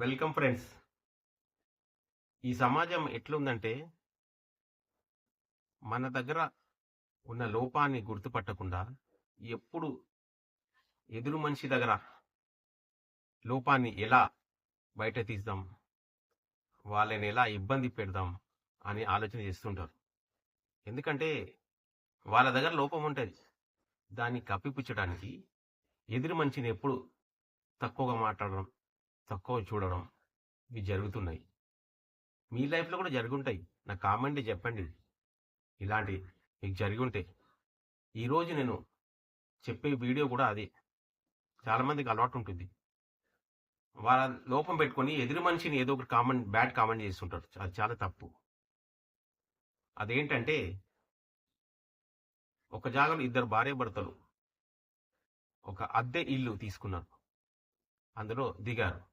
Welcome friends. ఈ సమాజం ఎట్లుందంటే మన దగ్గర ఉన్న లోపాన్ని గుర్తుపట్టకుండా ఎప్పుడు ఎదురు మనిషి దగ్గర లోపాన్ని ఎలా బయట తీద్దాం వాళ్ళని ఎలా ఇబ్బంది పెడదాం అని ఆలోచన చేస్తుంటారు. ఎందుకంటే వాళ్ళ దగ్గర లోపం ఉంటుంది. దాన్ని కప్పిపుచ్చడానికి ఎదురు మనిషిని ఎప్పుడు తక్కువగా మాట్లాడడం తక్కువ చూడడం ఇవి జరుగుతున్నాయి. మీ లైఫ్లో కూడా జరుగుంటాయి. నాకు కామెంట్ చెప్పండి. ఇలాంటి మీకు జరిగి ఉంటే ఈరోజు నేను చెప్పే వీడియో కూడా అదే. చాలామందికి అలవాటు ఉంటుంది. వాళ్ళ లోపం పెట్టుకొని ఎదురు మనిషిని ఏదో ఒకటి కామెంట్ బ్యాడ్ కామెంట్ చేస్తుంటారు. అది చాలా తప్పు. అదేంటంటే ఒక జాగాలో ఇద్దరు భార్య భర్తలు ఒక అద్దె ఇల్లు తీసుకున్నారు. అందులో దిగారు.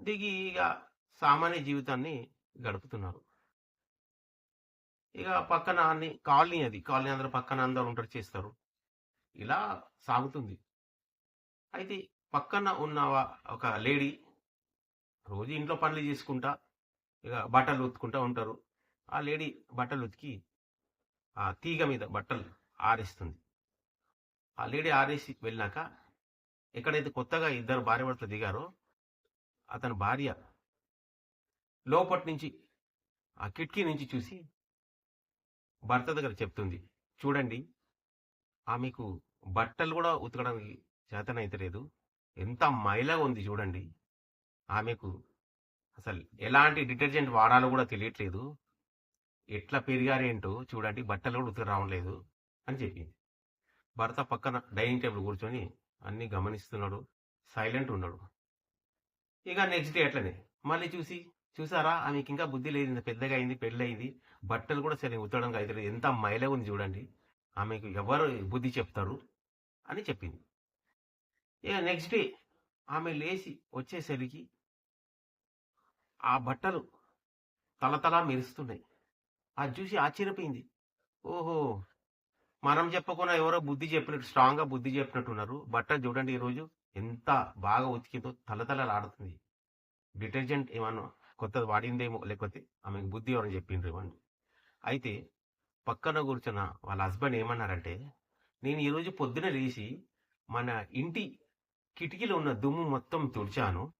దిగి ఇక సామాన్య జీవితాన్ని గడుపుతున్నారు. ఇక పక్కన అన్ని కాలనీ అది. కాలనీ అందరూ పక్కన అందరూ ఉంటారు చేస్తారు. ఇలా సాగుతుంది. అయితే పక్కన ఉన్న ఒక లేడీ రోజు ఇంట్లో పనులు చేసుకుంటా ఇక బట్టలు ఉతుకుంటా ఉంటారు. ఆ లేడీ బట్టలు ఉతికి ఆ తీగ మీద బట్టలు ఆరేస్తుంది. ఆ లేడీ ఆరేసి వెళ్ళాక ఎక్కడైతే కొత్తగా ఇద్దరు భార్య భర్తలు దిగారో అతని భార్య లోపటి నుంచి ఆ కిటికీ నుంచి చూసి భర్త దగ్గర చెప్తుంది చూడండి ఆమెకు బట్టలు కూడా ఉతకడానికి చేతనైతే లేదు. ఎంత మైలాగా ఉంది చూడండి. ఆమెకు అసలు ఎలాంటి డిటర్జెంట్ వాడాలో కూడా తెలియట్లేదు. ఎట్లా పెరిగారేంటో చూడండి బట్టలు కూడా ఉతక రావట్లేదు అని చెప్పింది. భర్త పక్కన డైనింగ్ టేబుల్ కూర్చొని అన్నీ గమనిస్తున్నాడు సైలెంట్ ఉన్నాడు. ఇక నెక్స్ట్ డే అట్లనే. మళ్ళీ చూసి చూసారా? ఆమెకి ఇంకా బుద్ధి లేదు ఇంత పెద్దగా అయింది పెళ్ళయింది బట్టలు కూడా సరే ఉతకడం అయితే ఎంత మైలగా ఉంది చూడండి. ఆమెకు ఎవరు బుద్ధి చెప్తారు అని చెప్పింది. ఇక నెక్స్ట్ డే ఆమె లేచి వచ్చేసరికి ఆ బట్టలు తలతలా మెరుస్తున్నాయి. అది చూసి ఆశ్చర్యపోయింది. ఓహో! మనం చెప్పకుండా ఎవరో బుద్ధి చెప్పినట్టు స్ట్రాంగ్గా బుద్ధి చెప్పినట్టున్నారు. బట్టలు చూడండి ఈ రోజు ఎంత బాగా ఉతికిందో తలతలలాడుతుంది. డిటర్జెంట్ ఏమన్నా కొత్తది వాడిందేమో లేకపోతే ఆమెకు బుద్ధి ఎవరని చెప్పిండ్రు ఇవ్వండి అయితే పక్కన కూర్చున్న వాళ్ళ హస్బెండ్ ఏమన్నారంటే నేను ఈరోజు పొద్దున లేచి మన ఇంటి కిటికీలో ఉన్న దుమ్ము మొత్తం తుడిచాను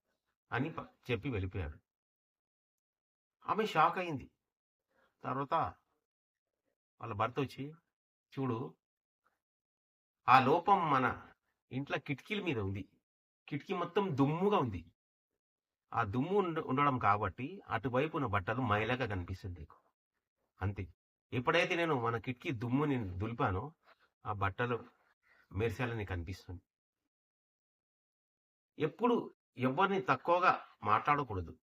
అని చెప్పి వెళ్ళిపోయాడు ఆమె షాక్ అయింది. తర్వాత వాళ్ళ భర్త వచ్చి చూడు ఆ లోపం మన ఇంట్లో కిటికీల మీద ఉంది. కిటికీ మొత్తం దుమ్ముగా ఉంది. ఆ దుమ్ము ఉండడం కాబట్టి అటువైపు ఉన్న బట్టలు మైలగా కనిపిస్తుంది అంతే. ఎప్పుడైతే నేను మన కిటికీ దుమ్ముని దులిపానో ఆ బట్టలు మెరిసేయాలని కనిపిస్తుంది. ఎప్పుడు ఎవరిని తక్కువగా మాట్లాడకూడదు.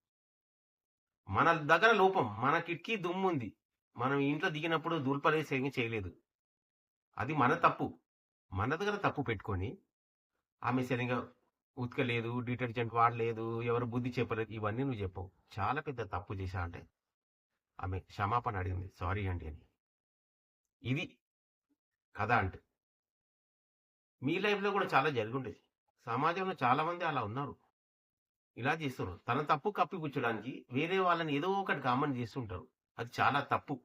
మన దగ్గర లోపం మన కిటికీ దుమ్ము ఉంది. మనం ఇంట్లో దిగినప్పుడు దుల్పలేసి ఏమీ చేయలేదు. అది మన తప్పు. మన దగ్గర తప్పు పెట్టుకొని ఆమె సరిగా ఉతకలేదు డిటర్జెంట్ వాడలేదు ఎవరు బుద్ధి చెప్పలేదు ఇవన్నీ నువ్వు చెప్పవు. చాలా పెద్ద తప్పు చేశా అంటే. ఆమె క్షమాపణ అడిగింది. సారీ అండి అని. ఇది కథ అంటే. మీ లైఫ్లో కూడా చాలా జరుగుండేది. సమాజంలో చాలా మంది అలా ఉన్నారు. ఇలా చేస్తున్నారు. తన తప్పు కప్పిపుచ్చడానికి వేరే వాళ్ళని ఏదో ఒకటి కామెంట్ చేస్తుంటారు. అది చాలా తప్పు.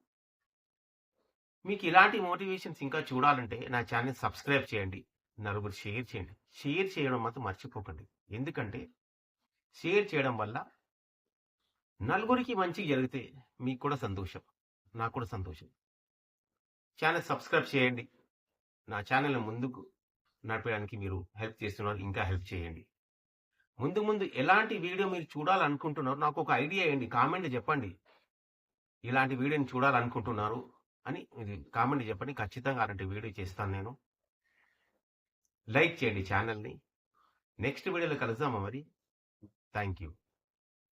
మీకు ఇలాంటి మోటివేషన్స్ ఇంకా చూడాలంటే నా ఛానల్ సబ్స్క్రైబ్ చేయండి. నలుగురు షేర్ చేయండి. షేర్ చేయడం మాత్రం మర్చిపోకండి. ఎందుకంటే షేర్ చేయడం వల్ల నలుగురికి మంచి జరిగితే మీకు కూడా సంతోషం. నాకు కూడా సంతోషం. ఛానల్ సబ్స్క్రైబ్ చేయండి. నా ఛానల్ ముందుకు నడపడానికి మీరు హెల్ప్ చేస్తున్నారు. ఇంకా హెల్ప్ చేయండి. ముందు ముందు ఎలాంటి వీడియో మీరు చూడాలనుకుంటున్నారు? నాకు ఒక ఐడియా ఇవ్వండి. కామెంట్ చెప్పండి. ఇలాంటి వీడియోని చూడాలనుకుంటున్నారు అని ఇది కామెంట్ చెప్పండి. ఖచ్చితంగా అలాంటి వీడియో చేస్తాను నేను. లైక్ చేయండి ఛానల్ని. నెక్స్ట్ వీడియోలో కలుద్దామా మరి? Thank you